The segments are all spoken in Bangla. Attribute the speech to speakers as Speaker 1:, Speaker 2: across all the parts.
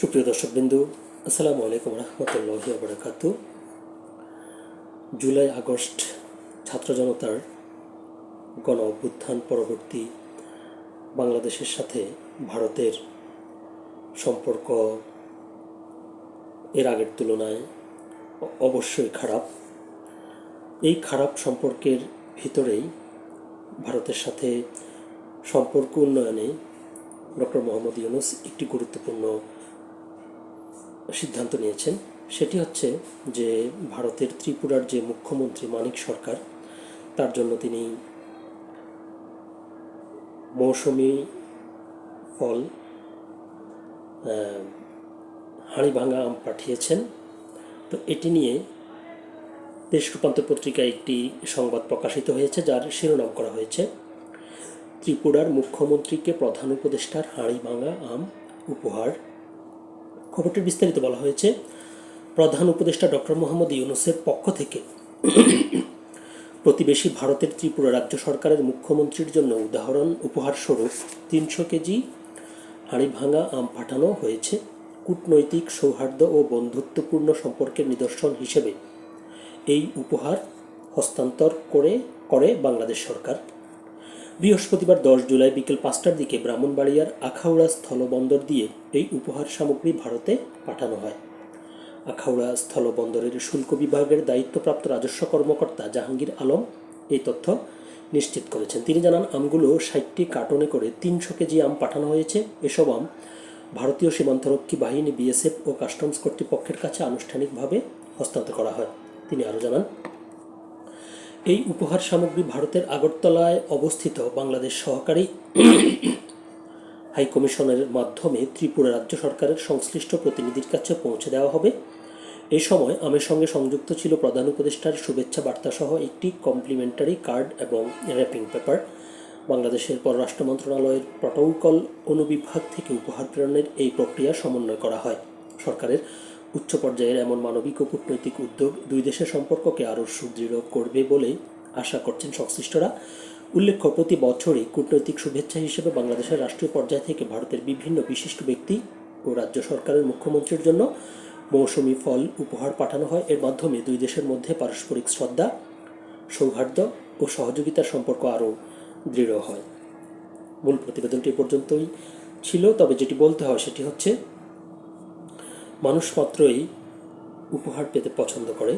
Speaker 1: সুপ্রিয় দর্শকবিন্দু, আসসালামু আলাইকুম রহমতুল্লাহ বরকাত জুলাই আগস্ট, ছাত্র জনতার গণ অভ্যুত্থান পরবর্তী বাংলাদেশের সাথে ভারতের সম্পর্ক এর আগের তুলনায় অবশ্যই খারাপ। এই খারাপ সম্পর্কের ভিতরেই ভারতের সাথে সম্পর্ক উন্নয়নে ডক্টর মোহাম্মদ ইউনুস একটি গুরুত্বপূর্ণ সিদ্ধান্ত নিয়েছেন, সেটি হচ্ছে যে ভারতের ত্রিপুরার যে মুখ্যমন্ত্রী মানিক সরকার, তার জন্য তিনি মৌসুমি ফল হাঁড়িভাঙা আম পাঠিয়েছেন। তো এটি নিয়ে দেশ রূপান্তর পত্রিকায় একটি সংবাদ প্রকাশিত হয়েছে, যার শিরোনাম করা হয়েছে, ত্রিপুরার মুখ্যমন্ত্রীকে প্রধান উপদেষ্টার হাঁড়িভাঙা আম উপহার। খবরটির বিস্তারিত বলা হয়েছে। প্রধান উপদেষ্টা ডক্টর মোহাম্মদ ইউনুসের পক্ষ থেকে প্রতিবেশী ভারতের ত্রিপুরা রাজ্য সরকারের মুখ্যমন্ত্রীর জন্য উদাহরণ উপহারস্বরূপ তিনশো কেজি হাঁড়িভাঙা আম পাঠানো হয়েছে। কূটনৈতিক সৌহার্দ্য ও বন্ধুত্বপূর্ণ সম্পর্কের নিদর্শন হিসেবে এই উপহার হস্তান্তর করে করে বাংলাদেশ সরকার। বৃহস্পতিবার দশ জুলাই বিকেল পাঁচটার দিকে ব্রাহ্মণবাড়িয়ার আখাউড়া স্থলবন্দর দিয়ে এই উপহার সামগ্রী ভারতে পাঠানো হয়। আখাউড়া স্থলবন্দরের শুল্ক বিভাগের দায়িত্বপ্রাপ্ত রাজস্ব কর্মকর্তা জাহাঙ্গীর আলম এই তথ্য নিশ্চিত করেছেন। তিনি জানান, আমগুলো ষাটটি কার্টনে করে তিনশো কেজি আম পাঠানো হয়েছে। এসব আম ভারতীয় সীমান্তরক্ষী বাহিনী, বিএসএফ ও কাস্টমস কর্তৃপক্ষের কাছে আনুষ্ঠানিকভাবে হস্তান্তর করা হয়। তিনি আরও জানান এই উপহার সামগ্রী ভারতের আগরতলায় অবস্থিত বাংলাদেশ সহকারী হাইকমিশনের মাধ্যমে ত্রিপুরা রাজ্য সরকারের সংশ্লিষ্ট প্রতিনিধির কাছে পৌঁছে দেওয়া হবে। এই সময় আমের সঙ্গে সংযুক্ত ছিল প্রধান উপদেষ্টার শুভেচ্ছা বার্তাসহ একটি কমপ্লিমেন্টারি কার্ড এবং র্যাপিং পেপার। বাংলাদেশের পররাষ্ট্র মন্ত্রণালয়ের প্রটোকল অনুবিভাগ থেকে উপহার প্রেরণের এই প্রক্রিয়া সমন্বয় করা হয়। সরকারের উচ্চ পর্যায়ের এমন মানবিক ও কূটনৈতিক উদ্যোগ দুই দেশের সম্পর্ককে আরও সুদৃঢ় করবে বলে আশা করছেন সংশ্লিষ্টরা। উল্লেখ্য, প্রতি বছরই কূটনৈতিক শুভেচ্ছা হিসেবে বাংলাদেশের রাষ্ট্রীয় পর্যায় থেকে ভারতের বিভিন্ন বিশিষ্ট ব্যক্তি ও রাজ্য সরকারের মুখ্যমন্ত্রীর জন্য মৌসুমি ফল উপহার পাঠানো হয়। এর মাধ্যমে দুই দেশের মধ্যে পারস্পরিক শ্রদ্ধা, সৌহার্দ্য ও সহযোগিতার সম্পর্ক আরও দৃঢ় হয়। মূল প্রতিবেদনটি পর্যন্তই ছিল, তবে যেটি বলতে হয় সেটি হচ্ছে মানুষ মাত্রই উপহার পেতে পছন্দ করে।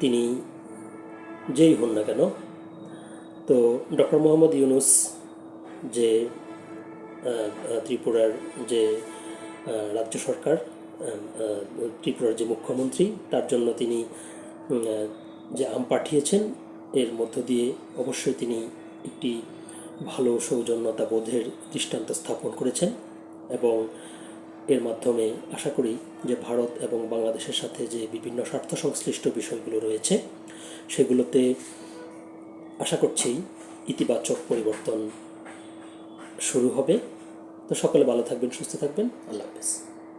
Speaker 1: তিনি যেই হন না কেন, তো ডক্টর মোহাম্মদ ইউনুস যে ত্রিপুরার যে রাজ্য সরকার ত্রিপুরার যে মুখ্যমন্ত্রী, তার জন্য তিনি যে আম পাঠিয়েছেন, এর মধ্য দিয়ে অবশ্যই তিনি একটি ভালো সৌজন্যতা বোধের দৃষ্টান্ত স্থাপন করেছেন এবং এর মাধ্যমে আশা করি যে ভারত এবং বাংলাদেশের সাথে যে বিভিন্ন স্বার্থ সংশ্লিষ্ট বিষয়গুলো রয়েছে, সেগুলোতে আশা করছি ইতিবাচক পরিবর্তন শুরু হবে। তো সকলে ভালো থাকবেন, সুস্থ থাকবেন। আল্লাহ হাফেজ।